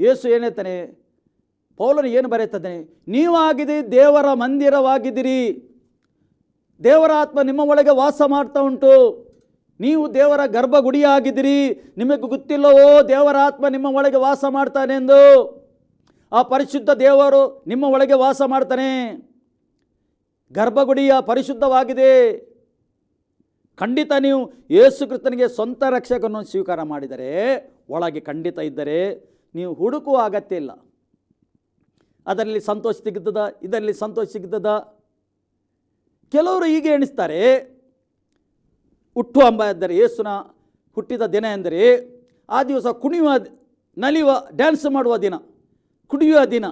ಏಸು ಏನೇತಾನೆ ಪೌಲನು ಏನು ಬರೆಯುತ್ತದೆ ನೀವಾಗಿದೆ ದೇವರ ಮಂದಿರವಾಗಿದ್ದೀರಿ. ದೇವರ ಆತ್ಮ ನಿಮ್ಮ ಒಳಗೆ ವಾಸ ಮಾಡ್ತಾ ಉಂಟು. ನೀವು ದೇವರ ಗರ್ಭಗುಡಿಯಾಗಿದ್ದೀರಿ. ನಿಮಗೆ ಗೊತ್ತಿಲ್ಲವೋ ದೇವರ ಆತ್ಮ ನಿಮ್ಮ ಒಳಗೆ ವಾಸ ಮಾಡ್ತಾನೆ ಎಂದು. ಆ ಪರಿಶುದ್ಧ ದೇವರು ನಿಮ್ಮ ಒಳಗೆ ವಾಸ ಮಾಡ್ತಾನೆ. ಗರ್ಭಗುಡಿಯ ಪರಿಶುದ್ಧವಾಗಿದೆ. ಖಂಡಿತ ನೀವು ಯೇಸು ಕ್ರಿಸ್ತನಿಗೆ ಸ್ವಂತ ರಕ್ಷಕನನ್ನು ಸ್ವೀಕಾರ ಮಾಡಿದರೆ, ಒಳಗೆ ಖಂಡಿತ ಇದ್ದರೆ ನೀವು ಹುಡುಕುವ ಅಗತ್ಯ ಇಲ್ಲ. ಅದರಲ್ಲಿ ಸಂತೋಷ ಸಿಗ್ತದ, ಇದರಲ್ಲಿ ಸಂತೋಷ ಸಿಗ್ತದ. ಕೆಲವರು ಹೀಗೆ ಎಣಿಸ್ತಾರೆ, ಹುಟ್ಟು ಹಬ್ಬ ಎಂದರೆ ಯೇಸುನ ಹುಟ್ಟಿದ ದಿನ ಎಂದರೆ ಆ ದಿವಸ ಕುಣಿಯುವ, ನಲಿಯುವ ಡ್ಯಾನ್ಸ್ ಮಾಡುವ ದಿನ. ಕುಡಿಯುವ ದಿನ.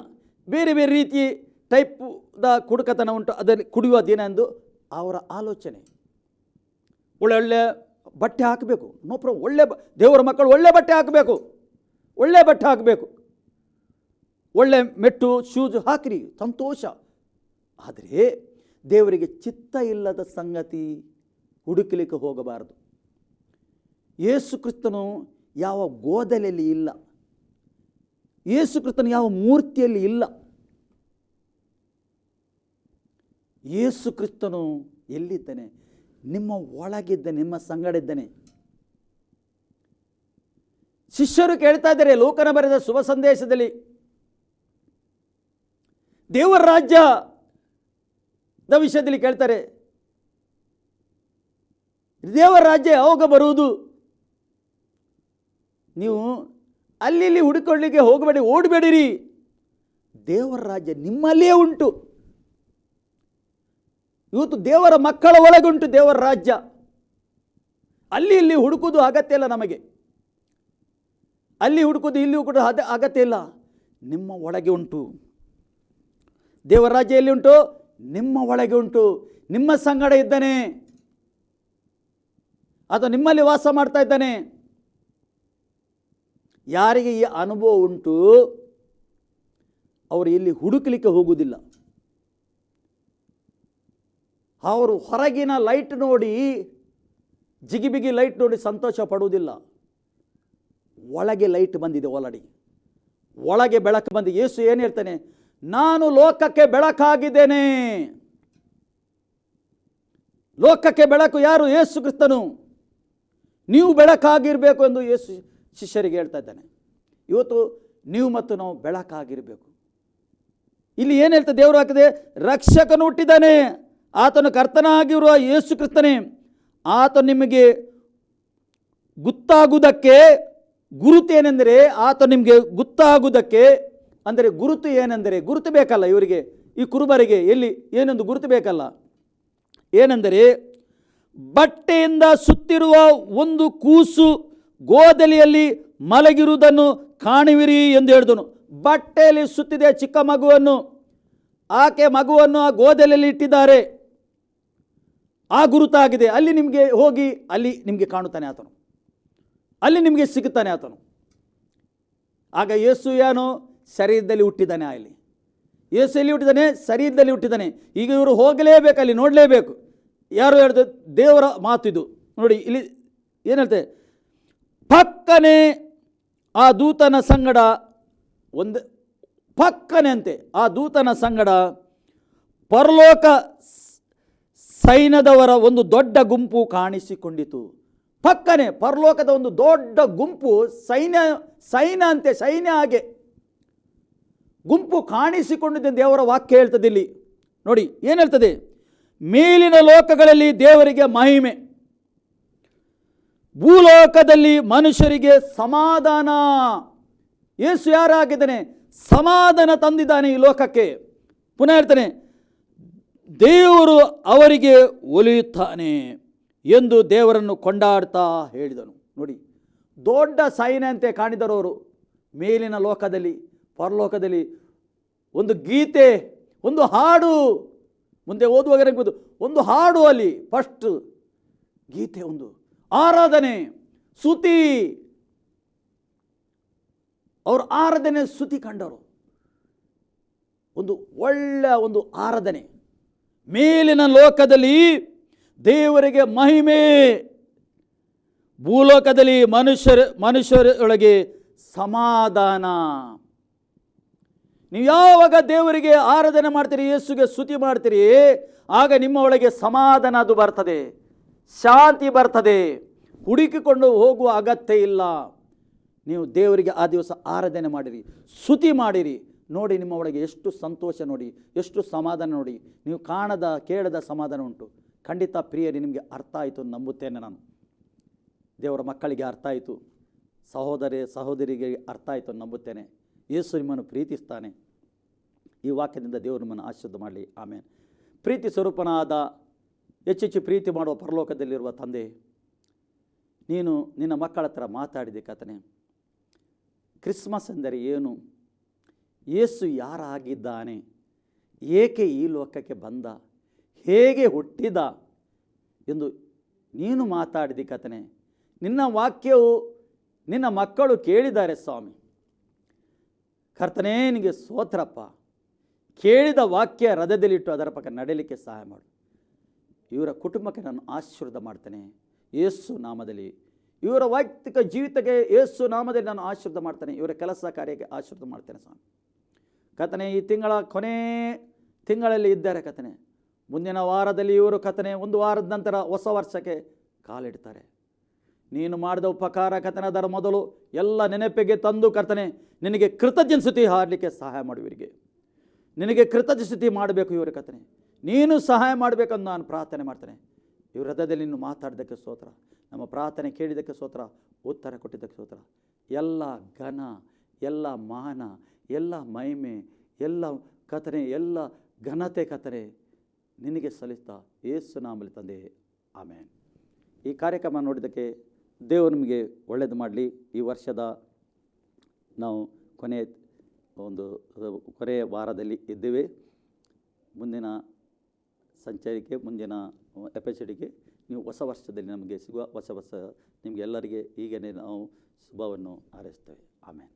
ಬೇರೆ ಬೇರೆ ರೀತಿ ಟೈಪ್ದ ಕುಡುಕತನ ಉಂಟು, ಅದರಲ್ಲಿ ಕುಡಿಯುವ ದಿನ ಎಂದು ಅವರ ಆಲೋಚನೆ. ಒಳ್ಳೊಳ್ಳೆ ಬಟ್ಟೆ ಹಾಕಬೇಕು. ನೋ ಪ್ರಾಬ್ಲಮ್ ಒಳ್ಳೆ ದೇವರ ಮಕ್ಕಳು ಒಳ್ಳೆ ಬಟ್ಟೆ ಹಾಕಬೇಕು. ಒಳ್ಳೆ ಬಟ್ಟೆ ಹಾಕಬೇಕು. ಒಳ್ಳೆ ಮೆಟ್ಟು, ಶೂಸ್ ಹಾಕಿರಿ, ಸಂತೋಷ. ಆದರೆ ದೇವರಿಗೆ ಚಿತ್ತ ಇಲ್ಲದ ಸಂಗತಿ ಹುಡುಕಲಿಕ್ಕೆ ಹೋಗಬಾರದು. ಯೇಸು ಕ್ರಿಸ್ತನು ಯಾವ ಗೋದಲೆಯಲ್ಲಿ ಇಲ್ಲ. ಯೇಸು ಕ್ರಿಸ್ತನು ಯಾವ ಮೂರ್ತಿಯಲ್ಲಿ ಇಲ್ಲ. ಯೇಸು ಕ್ರಿಸ್ತನು ಎಲ್ಲಿದ್ದಾನೆ? ನಿಮ್ಮ ಒಳಗಿದ್ದ, ನಿಮ್ಮ ಸಂಗಡ ಇದ್ದಾನೆ ಶಿಷ್ಯರು ಕೇಳ್ತಾ ಇದ್ದಾರೆ, ಲೋಕನ ಬರೆದ ಶುಭ ಸಂದೇಶದಲ್ಲಿ. ದೇವರ ರಾಜ್ಯದ ವಿಷಯದಲ್ಲಿ ಕೇಳ್ತಾರೆ. ದೇವರ ರಾಜ್ಯ ಯಾವಾಗ ಬರುವುದು? ನೀವು ಅಲ್ಲಿ ಇಲ್ಲಿ ಹುಡುಕೊಳ್ಳಿಕ್ಕೆ ಹೋಗಬೇಡಿ, ಓಡಬೇಡಿರಿ. ದೇವರ ರಾಜ್ಯ ನಿಮ್ಮಲ್ಲಿಯೇ ಉಂಟು. ಇವತ್ತು ದೇವರ ಮಕ್ಕಳ ಒಳಗುಂಟು ದೇವರ ರಾಜ್ಯ. ಅಲ್ಲಿ ಇಲ್ಲಿ ಹುಡುಕುವುದು ಅಗತ್ಯ ಇಲ್ಲ ನಮಗೆ. ಅಲ್ಲಿ ಹುಡುಕೋದು ಇಲ್ಲಿ ಕೂಡ ಅದ ಅಗತ್ಯ ಇಲ್ಲ. ನಿಮ್ಮ ಒಳಗೆ ಉಂಟು. ದೇವರ ರಾಜ್ಯ ಎಲ್ಲಿ ಉಂಟು? ನಿಮ್ಮ ಒಳಗೆ ಉಂಟು. ನಿಮ್ಮ ಸಂಗಡ ಇದ್ದಾನೆ. ಅದು ನಿಮ್ಮಲ್ಲಿ ವಾಸ ಮಾಡ್ತಾ ಇದ್ದಾನೆ. ಯಾರಿಗೆ ಈ ಅನುಭವ ಉಂಟು? ಅವರು ಇಲ್ಲಿ ಹುಡುಕಲಿಕ್ಕೆ ಹೋಗುವುದಿಲ್ಲ. ಅವರು ಹೊರಗಿನ ಲೈಟ್ ನೋಡಿ, ಜಿಗಿಬಿಗಿ ಲೈಟ್ ನೋಡಿ ಸಂತೋಷ ಪಡುವುದಿಲ್ಲ. ಒಳಗೆ ಲೈಟ್ ಬಂದಿದೆ ಒಳಡಿ ಒಳಗೆ ಬೆಳಕು ಬಂದು ಯೇಸು ಏನು ಹೇಳ್ತಾನೆ? ನಾನು ಲೋಕಕ್ಕೆ ಬೆಳಕಾಗಿದ್ದೇನೆ. ಲೋಕಕ್ಕೆ ಬೆಳಕು ಯಾರು? ಯೇಸು ಕ್ರಿಸ್ತನು. ನೀವು ಬೆಳಕಾಗಿರಬೇಕು ಎಂದು ಯೇಸು ಶಿಷ್ಯರಿಗೆ ಹೇಳ್ತಾ ಇದ್ದಾನೆ. ಇವತ್ತು ನೀವು ಮತ್ತು ನಾವು ಬೆಳಕಾಗಿರಬೇಕು. ಇಲ್ಲಿ ಏನು ಹೇಳ್ತಾ ದೇವರು ಹಾಕಿದೆ? ರಕ್ಷಕನು ಹುಟ್ಟಿದ್ದಾನೆ. ಆತನು ಕರ್ತನಾಗಿರುವ ಯೇಸು ಕ್ರಿಸ್ತನೇ. ಆತ ನಿಮಗೆ ಗೊತ್ತಾಗುವುದಕ್ಕೆ ಗುರುತು ಏನೆಂದರೆ ಆತ ನಿಮಗೆ ಗೊತ್ತಾಗುವುದಕ್ಕೆ, ಅಂದರೆ ಗುರುತು ಏನೆಂದರೆ, ಗುರುತು ಬೇಕಲ್ಲ ಇವರಿಗೆ, ಈ ಕುರುಬರಿಗೆ, ಎಲ್ಲಿ, ಏನೊಂದು ಗುರುತು ಬೇಕಲ್ಲ. ಏನೆಂದರೆ, ಬಟ್ಟೆಯಿಂದ ಸುತ್ತಿರುವ ಒಂದು ಕೂಸು ಗೋದಲಿಯಲ್ಲಿ ಮಲಗಿರುವುದನ್ನು ಕಾಣುವಿರಿ ಎಂದು ಹೇಳಿದನು. ಬಟ್ಟೆಯಲ್ಲಿ ಸುತ್ತಿದೆ ಚಿಕ್ಕ ಮಗುವನ್ನು, ಆಕೆ ಮಗುವನ್ನು ಆ ಗೋದಲಿಯಲ್ಲಿ ಇಟ್ಟಿದ್ದಾರೆ. ಆ ಗುರುತಾಗಿದೆ. ಅಲ್ಲಿ ನಿಮಗೆ ಹೋಗಿ, ಅಲ್ಲಿ ನಿಮಗೆ ಕಾಣುತ್ತಾನೆ ಆತನು. ಅಲ್ಲಿ ನಿಮಗೆ ಸಿಗುತ್ತಾನೆ ಆತನು. ಆಗ ಯೇಸು ಏನು ಶರೀರದಲ್ಲಿ ಹುಟ್ಟಿದ್ದಾನೆ ಅಲ್ಲಿ ಯೇಸು ಎಲ್ಲಿ ಹುಟ್ಟಿದ್ದಾನೆ? ಶರೀರದಲ್ಲಿ ಹುಟ್ಟಿದ್ದಾನೆ. ಈಗ ಇವರು ಹೋಗಲೇಬೇಕು, ಅಲ್ಲಿ ನೋಡಲೇಬೇಕು. ಯಾರು ಹೇಳಿದ? ದೇವರ ಮಾತು ಇದು. ನೋಡಿ, ಇಲ್ಲಿ ಏನು ಹೇಳ್ತೆ? ಪಕ್ಕನೆ ಆ ದೂತನ ಸಂಗಡ ಒಂದು ಪಕ್ಕನೆ ಅಂತೆ. ಆ ದೂತನ ಸಂಗಡ ಪರಲೋಕ ಸೈನ್ಯದವರ ಒಂದು ದೊಡ್ಡ ಗುಂಪು ಕಾಣಿಸಿಕೊಂಡಿತು. ಪಕ್ಕನೆ ಪರಲೋಕದ ಒಂದು ದೊಡ್ಡ ಗುಂಪು ಸೈನ್ಯ ಸೈನ್ಯ ಅಂತೆ, ಸೈನ್ಯ ಹಾಗೆ. ಗುಂಪು ಕಾಣಿಸಿಕೊಂಡಿದೆ ದೇವರ ವಾಕ್ಯ ಹೇಳ್ತದೆ ಇಲ್ಲಿ. ನೋಡಿ, ಏನು ಹೇಳ್ತದೆ? ಮೇಲಿನ ಲೋಕಗಳಲ್ಲಿ ದೇವರಿಗೆ ಮಹಿಮೆ. ಭೂಲೋಕದಲ್ಲಿ ಮನುಷ್ಯರಿಗೆ ಸಮಾಧಾನ. ಏಸು ಯಾರಾಗಿದ್ದಾನೆ? ಸಮಾಧಾನ ತಂದಿದ್ದಾನೆ ಈ ಲೋಕಕ್ಕೆ. ಪುನಃ ಹೇಳ್ತಾನೆ, ದೇವರು ಅವರಿಗೆ ಒಲಿಯುತ್ತಾನೆ. ಎಂದು ದೇವರನ್ನು ಕೊಂಡಾಡ್ತಾ ಹೇಳಿದನು. ನೋಡಿ, ದೊಡ್ಡ ಸೈನ್ಯಂತೆ ಕಾಣಿದರವರು ಮೇಲಿನ ಲೋಕದಲ್ಲಿ, ಪರಲೋಕದಲ್ಲಿ ಒಂದು ಗೀತೆ, ಒಂದು ಹಾಡು, ಮುಂದೆ ಓದುವಾಗ ಒಂದು ಹಾಡು ಅಲ್ಲಿ, ಫಸ್ಟ್ ಗೀತೆ ಒಂದು, ಆರಾಧನೆ ಸುತಿ ಅವರು ಆರಾಧನೆ ಸುತಿ ಕಂಡರು ಒಂದು ಒಳ್ಳೆಯ ಒಂದು ಆರಾಧನೆ. ಮೇಲಿನ ಲೋಕದಲ್ಲಿ ದೇವರಿಗೆ ಮಹಿಮೆ. ಭೂಲೋಕದಲ್ಲಿ ಮನುಷ್ಯರ, ಮನುಷ್ಯರೊಳಗೆ ಸಮಾಧಾನ. ನೀವು ಯಾವಾಗ ದೇವರಿಗೆ ಆರಾಧನೆ ಮಾಡ್ತೀರಿ, ಯೇಸುಗೆ ಸ್ತುತಿ ಮಾಡ್ತೀರಿ, ಆಗ ನಿಮ್ಮ ಒಳಗೆ ಸಮಾಧಾನ ಅದು ಬರ್ತದೆ, ಶಾಂತಿ ಬರ್ತದೆ. ಹುಡುಕಿಕೊಂಡು ಹೋಗುವ ಅಗತ್ಯ ಇಲ್ಲ. ನೀವು ದೇವರಿಗೆ ಆ ದಿವಸ ಆರಾಧನೆ ಮಾಡಿರಿ, ಸ್ತುತಿ ಮಾಡಿರಿ. ನೋಡಿ ನಿಮ್ಮ ಒಳಗೆ ಎಷ್ಟು ಸಂತೋಷ ನೋಡಿ, ಎಷ್ಟು ಸಮಾಧಾನ ನೋಡಿ. ನೀವು ಕಾಣದ, ಕೇಳದ ಸಮಾಧಾನ ಉಂಟು. ಖಂಡಿತ ಪ್ರಿಯರಿ, ನಿಮಗೆ ಅರ್ಥ ಆಯಿತು ನಂಬುತ್ತೇನೆ ನಾನು. ದೇವರ ಮಕ್ಕಳಿಗೆ ಅರ್ಥ ಆಯಿತು. ಸಹೋದರಿ, ಸಹೋದರಿಗೆ ಅರ್ಥ ಆಯಿತು ನಂಬುತ್ತೇನೆ. ಯೇಸು ನಿಮ್ಮನ್ನು ಪ್ರೀತಿಸ್ತಾನೆ. ಈ ವಾಕ್ಯದಿಂದ ದೇವರು ನಿಮ್ಮನ್ನು ಆಶೀರ್ವಾದ ಮಾಡಲಿ. ಆಮೇಲೆ ಪ್ರೀತಿ ಸ್ವರೂಪನಾದ ಹೆಚ್ಚೆಚ್ಚು ಪ್ರೀತಿ ಮಾಡುವ ಪರಲೋಕದಲ್ಲಿರುವ ತಂದೆ, ನೀನು ನಿನ್ನ ಮಕ್ಕಳ ಹತ್ರ ಮಾತಾಡಿದೆ ಕಥನೆ ಕ್ರಿಸ್ಮಸ್ ಎಂದರೆ ಏನು? ಯೇಸು ಯಾರಾಗಿದ್ದಾನೆ? ಏಕೆ ಈ ಲೋಕಕ್ಕೆ ಬಂದ? ಹೇಗೆ ಹುಟ್ಟಿದ ಎಂದು ನೀನು ಮಾತಾಡಿದಿ ಕಥನೆ ನಿನ್ನ ವಾಕ್ಯವು ನಿನ್ನ ಮಕ್ಕಳು ಕೇಳಿದ್ದಾರೆ ಸ್ವಾಮಿ. ಕರ್ತನೇ, ನಿನಗೆ ಸೋತ್ರಪ್ಪ ಕೇಳಿದ ವಾಕ್ಯ ಹೃದಯದಲ್ಲಿಟ್ಟು ಅದರ ಪಕ್ಕ ನಡೀಲಿಕ್ಕೆ ಸಹಾಯ ಮಾಡು. ಇವರ ಕುಟುಂಬಕ್ಕೆ ನಾನು ಆಶೀರ್ವಾದ ಮಾಡ್ತೇನೆ. ಯೇಸು ನಾಮದಲ್ಲಿ. ಇವರ ವೈಯಕ್ತಿಕ ಜೀವಿತಕ್ಕೆ ಯೇಸು ನಾಮದಲ್ಲಿ ನಾನು ಆಶೀರ್ವಾದ ಮಾಡ್ತೇನೆ. ಇವರ ಕೆಲಸ ಕಾರ್ಯಕ್ಕೆ ಆಶೀರ್ವಾದ ಮಾಡ್ತೇನೆ ಸ್ವಾಮಿ. ಕಥನೆ ಈ ತಿಂಗಳ ಕೊನೆ ತಿಂಗಳಲ್ಲಿ ಇದ್ದಾರೆ ಕಥನೆ ಮುಂದಿನ ವಾರದಲ್ಲಿ ಇವರು ಕಥನೆ, ಒಂದು ವಾರದ ನಂತರ ಹೊಸ ವರ್ಷಕ್ಕೆ ಕಾಲಿಡ್ತಾರೆ. ನೀನು ಮಾಡಿದ ಉಪಕಾರ ಕಥನೆ ಅದರ ಮೊದಲು ಎಲ್ಲ ನೆನಪಿಗೆ ತಂದು ಕರ್ತನೆ, ನಿನಗೆ ಕೃತಜ್ಞತೆ ಹಾರಲಿಕ್ಕೆ ಸಹಾಯ ಮಾಡು ಇವರಿಗೆ ನಿನಗೆ ಕೃತಜ್ಞತೆ ಮಾಡಬೇಕು ಇವರ ಕಥನೆ. ನೀನು ಸಹಾಯ ಮಾಡಬೇಕಂದು ನಾನು ಪ್ರಾರ್ಥನೆ ಮಾಡ್ತೇನೆ. ಇವ್ರ ಹೃದಯದಲ್ಲಿ ನೀನು ಮಾತಾಡಿದ್ದಕ್ಕೆ ಸ್ತೋತ್ರ, ನಮ್ಮ ಪ್ರಾರ್ಥನೆ ಕೇಳಿದ್ದಕ್ಕೆ ಸ್ತೋತ್ರ, ಉತ್ತರ ಕೊಟ್ಟಿದ್ದಕ್ಕೆ ಸ್ತೋತ್ರ. ಎಲ್ಲ ಘನ, ಎಲ್ಲ ಮಾನ, ಎಲ್ಲ ಮಹಿಮೆ, ಎಲ್ಲ ಕಥನೆ, ಎಲ್ಲ ಘನತೆ ಕಥನೆ. ನಿನಗೆ ಸಲ್ಲಿಸ್ತಾ ಏಸು ನಾಮಲ್ಲಿ ತಂದೆ. ಆಮೇನ್. ಈ ಕಾರ್ಯಕ್ರಮ ನೋಡಿದ್ದಕ್ಕೆ ದೇವರು ನಿಮಗೆ ಒಳ್ಳೆಯದು ಮಾಡಲಿ. ಈ ವರ್ಷದ ನಾವು ಕೊನೆ, ಒಂದು, ಕೊನೆಯ ವಾರದಲ್ಲಿ ಇದ್ದೇವೆ. ಮುಂದಿನ ಸಂಚಾರಿಕೆ ಮುಂದಿನ ಎಪಿಸೋಡಿಗೆ ನೀವು ಹೊಸ ವರ್ಷದಲ್ಲಿ ನಮಗೆ ಸಿಗುವ ಹೊಸ ವರ್ಷ ನಿಮಗೆಲ್ಲರಿಗೆ ಈಗಲೇ ನಾವು ಶುಭವನ್ನು ಹಾರೈಸ್ತೇವೆ. ಆಮೇಲೆ